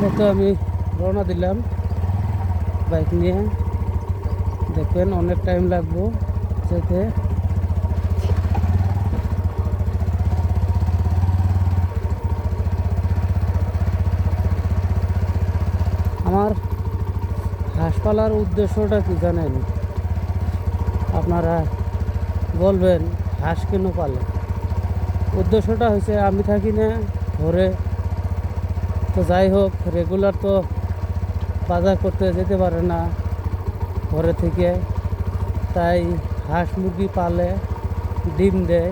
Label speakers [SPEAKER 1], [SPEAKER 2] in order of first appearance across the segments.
[SPEAKER 1] তো আমি রওনা দিলাম বাইক নিয়ে। দেখবেন অনেক টাইম লাগবো যেতে। আমার হাঁস পালার উদ্দেশ্যটা কি জানেন? আপনারা বলবেন, হাঁস কেন পালে? উদ্দেশ্যটা হয়েছে আমি থাকি না, ঘরে তো যাই হোক রেগুলার তো বাজার করতে যেতে পারে না ঘরে থেকে। তাই হাঁস মুরগি পালে ডিম দেয়।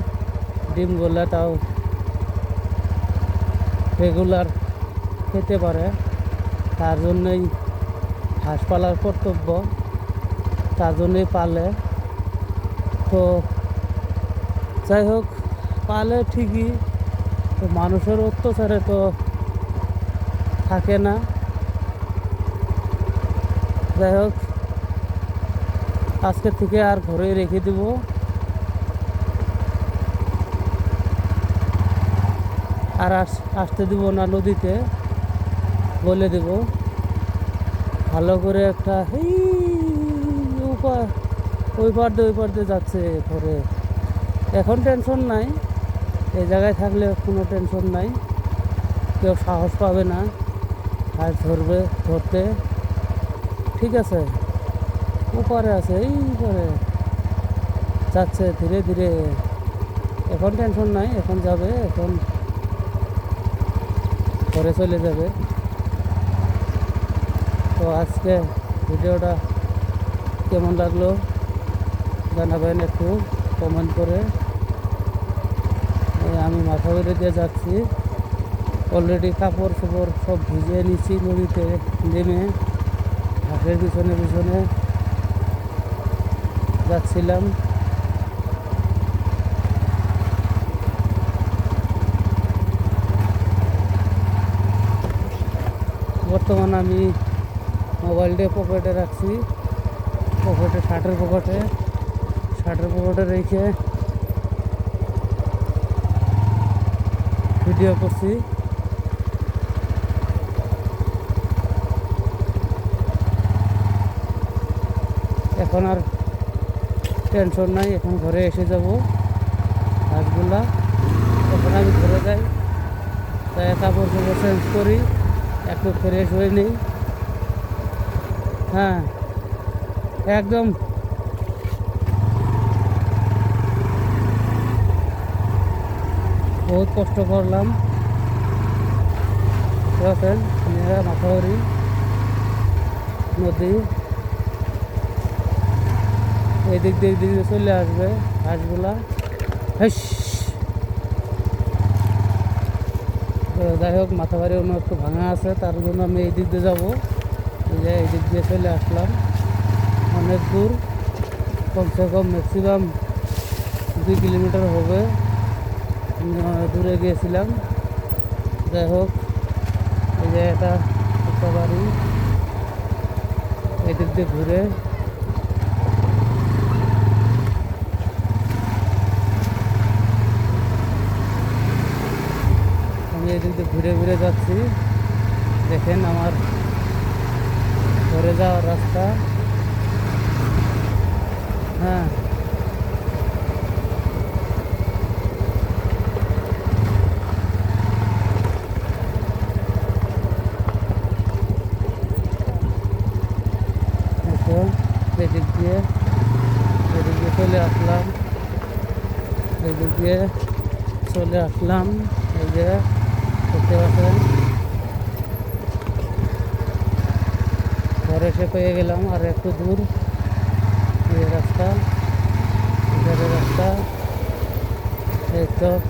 [SPEAKER 1] ডিমগুলো তাও রেগুলার খেতে পারে। তার জন্যই হাঁস পালার কর্তব্য। তার জন্যই পালে। তো যাই হোক, পালে ঠিকই। তো মানুষের অত্যাচারে তো থাকে না। যাই হোক, আজকে থেকে আর ঘরে রেখে দিব। আর আস- আসতে দিব না নদীতে, বলে দেব। ভালো করে একটা উপার ওই পার দিয়ে, ওই পার দিয়ে যাচ্ছে ঘরে। এখন টেনশন নাই, এই জায়গায় থাকলে কোনো টেনশন নাই। কেউ সাহস পাবে না। আর ধরবে, ধরতে। ঠিক আছে। উপরে আছে, এই উপরে। যাচ্ছে ধীরে ধীরে। এখন টেনশন নাই, এখন যাবে, এখন ঘরে চলে যাবে। তো আজকে ভিডিওটা কেমন লাগল জানাবেন একটু কমেন্ট করে। আমি মাথা বেঁধে দিয়ে যাচ্ছি। অলরেডি কাপড় চোপড় সব ভিজে নিচ্ছি নদীতে, নেমে ঘাটের পিছনে পিছনে যাচ্ছিলাম। বর্তমানে আমি মোবাইলটা পকেটে রাখছি। পকেটে শার্টের পকেটে শার্টের পকেটে রেখে ভিডিও করছি। এখন আর টেনশন নাই, এখন ঘরে এসে যাব। হাঁসগুলা এখন আমি ঘরে যাই। তাই কাপড় চাপড় চেঞ্জ করি একটু ফ্রেশ হয়ে নিই। হ্যাঁ একদম। বহুত কষ্ট করলাম। মেয়েরা নদী। এই দিক দিয়ে দিয়ে চলে আসবে হাঁসগুলা হাস যাই হোক মাথা বাড়ি অন্য একটু ভাঙা আছে, তার জন্য আমি এই দিক দিয়ে যাব। যে এই দিক দিয়ে চলে আসলাম। অনেক দূর, কমসে কম ম্যাক্সিমাম দুই কিলোমিটার হবে। দূরে গিয়েছিলাম। যাই হোক, এই যে এটা বাড়ি। এই দিক দিয়ে ঘুরে এদিক দিয়ে ঘুরে ঘুরে যাচ্ছি। দেখেন আমার ঘরে যাওয়ার রাস্তা। হ্যাঁ। দেখো, এদিক দিয়ে এদিক দিয়ে চলে আসলাম। এদিক দিয়ে চলে আসলাম। এই যে দেখতে পাচ্ছেন ঘরে এসে পেয়ে গেলাম, আর একটু দূর। এই রাস্তা এধারে রাস্তা। এই তো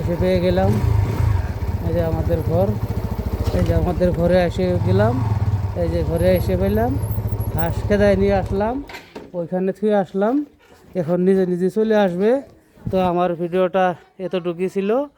[SPEAKER 1] এসে পেয়ে গেলাম। এই যে আমাদের ঘর। এই যে আমাদের ঘরে এসে গেলাম। এই যে ঘরে এসে পেলাম। হাঁস খেদায় নিয়ে আসলাম। ওইখানে থুয়ে আসলাম। এখন নিজে নিজে চলে আসবে। তো আমার ভিডিওটা এতটুকুই ছিল।